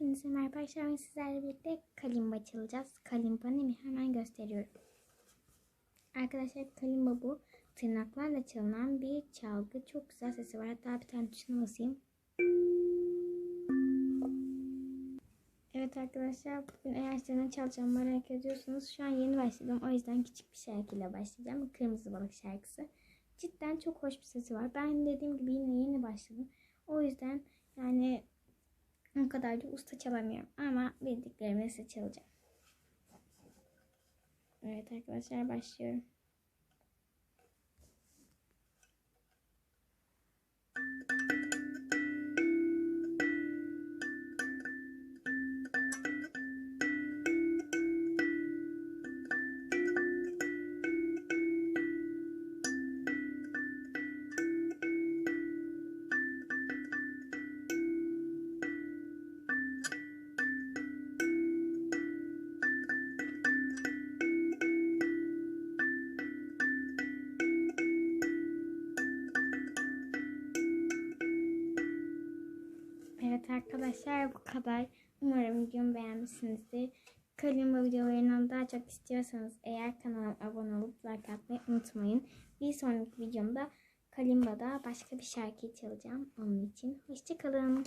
Hepinize merhaba arkadaşlar. Sizlerle birlikte kalimba çalacağız. Kalimba ne mi? Hemen gösteriyorum. Arkadaşlar kalimba bu. Tırnaklarla çalınan bir çalgı. Çok güzel sesi var. Hatta bir tane tuşuna basayım. Evet arkadaşlar bugün eğer sizden çalacağım merak ediyorsanız şu an yeni başladım. O yüzden küçük bir şarkıyla başlayacağım. Kırmızı Balık şarkısı. Cidden çok hoş bir sesi var. Ben dediğim gibi yine yeni başladım. O yüzden yani o kadar da usta çalamıyorum ama bildiklerimi size çalacağım. Evet arkadaşlar başlıyorum. Evet arkadaşlar bu kadar. Umarım videomu beğenmişsinizdir. Kalimba videolarından daha çok istiyorsanız eğer kanalıma abone olup like atmayı unutmayın. Bir sonraki videomda Kalimba'da başka bir şarkı çalacağım. Onun için hoşçakalın.